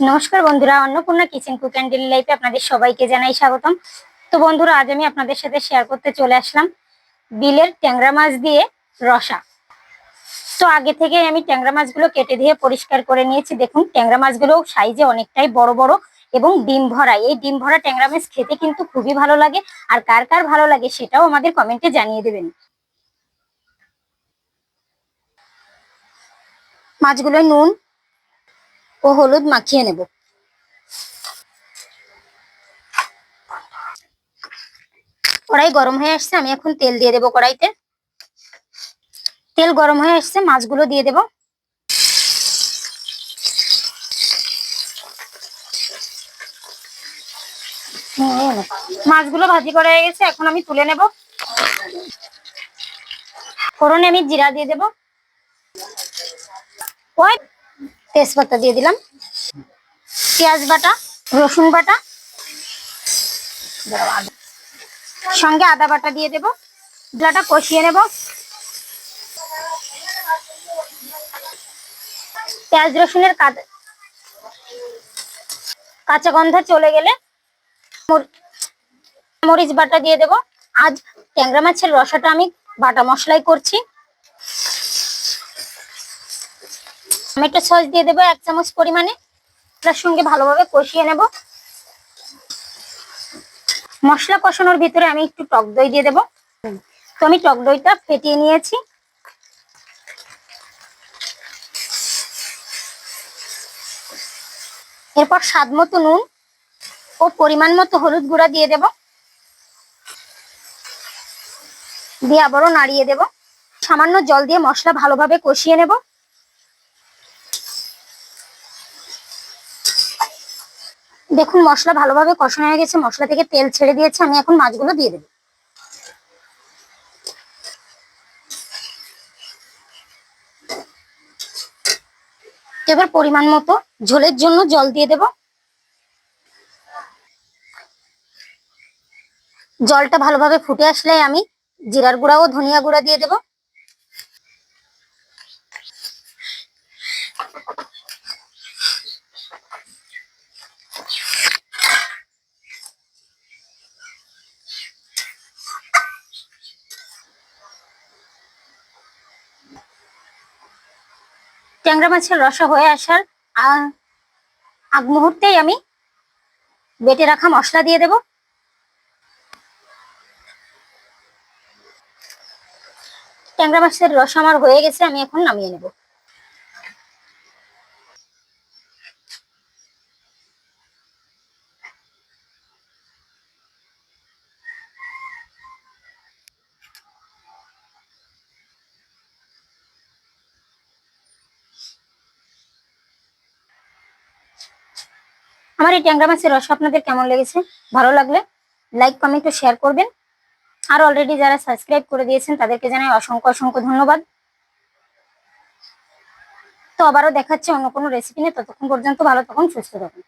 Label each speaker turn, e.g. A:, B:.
A: নমস্কার বন্ধুরা, Annapurna kitchen cook and daily লাইফে আপনাদের সবাইকে জানাই স্বাগতম। তো বন্ধুরা, আজ আমি আপনাদের সাথে শেয়ার করতে চলে আসলাম বিলের ট্যাংরা মাছ দিয়ে রসা। তো আগে থেকে আমি ট্যাংরা মাছগুলো কেটে দিয়ে পরিষ্কার করে নিয়েছি। দেখুন, ট্যাংরা মাছগুলো সাইজে অনেকটাই বড় বড় এবং ডিম ভরা। এই ডিম ভরা ট্যাংরা মাছ খেতে কিন্তু খুবই ভালো লাগে। আর কার কার ভালো লাগে সেটাও আমাদের কমেন্টে জানিয়ে দেবেন। মাছগুলো নুন ও হলুদ মাখিয়ে নেব। কড়াই গরম হয়ে আসছে, আমি এখন তেল দিয়ে দেবো কড়াইতে। তেল গরম হয়ে আসছে, মাছগুলো দিয়ে দেব। মাছগুলো ভাজি করা হয়ে গেছে, এখন আমি তুলে নেব। ফোড়নে আমি জিরা দিয়ে দেব। তেজপাতা দিয়ে দিলাম। পেঁয়াজ বাটা, রসুন বাটা। সঙ্গে আদা বাটা দিয়ে দেব। মশলাটা কষিয়ে নেব। পেঁয়াজ, রসুনের কাঁচা গন্ধ চলে গেলে মরিচ বাটা দিয়ে দেব। আজ ট্যাংরা মাছের রসাটা আমি বাটা মশলাই করছি। টমেটো সস দিয়ে দেবো, এক চামচ পরিমাণে। তার সঙ্গে ভালোভাবে কষিয়ে নেব। মশলা কষানোর ভিতরে আমি একটু টক দই দিয়ে দেবো। তো আমি টক দইটা ফেটিয়ে নিয়েছি। এরপর স্বাদ মতো নুন ও পরিমাণ মতো হলুদ গুঁড়া দিয়ে দেব। দিয়ে আবারও নাড়িয়ে দেব। সামান্য জল দিয়ে মশলা ভালোভাবে কষিয়ে নেব। দেখুন, মশলা ভালোভাবে কষানো হয়ে গেছে, মশলা থেকে তেল ছেড়ে দিয়েছে, আমি এখন মাছগুলো দিয়ে দেবো। এবার পরিমাণ মতো ঝোলের জন্য জল দিয়ে দেব। জলটা ভালোভাবে ফুটে আসলে আমি জিরার গুঁড়া ও ধনিয়া গুঁড়া দিয়ে দেব। ট্যাংরা মাছের রসা হয়ে আসার আগ মুহূর্তেই আমি বেটে রাখা মশলা দিয়ে দেব। ট্যাংরা মাছের রস আমার হয়ে গেছে, আমি এখন নামিয়ে নেব। আমার এই ট্যাংরা মাছের রস আপনাদের কেমন লেগেছে? ভালো লাগলে লাইক কমেন্ট শেয়ার করবেন। আর অলরেডি যারা সাবস্ক্রাইব করে দিয়েছেন, তাদেরকে জানাই অসংখ্য অসংখ্য ধন্যবাদ। তো আবারও দেখাচ্ছে অন্য কোনো রেসিপি নিয়ে। ততক্ষণ পর্যন্ত ভালো তখন সুস্থ থাকুন।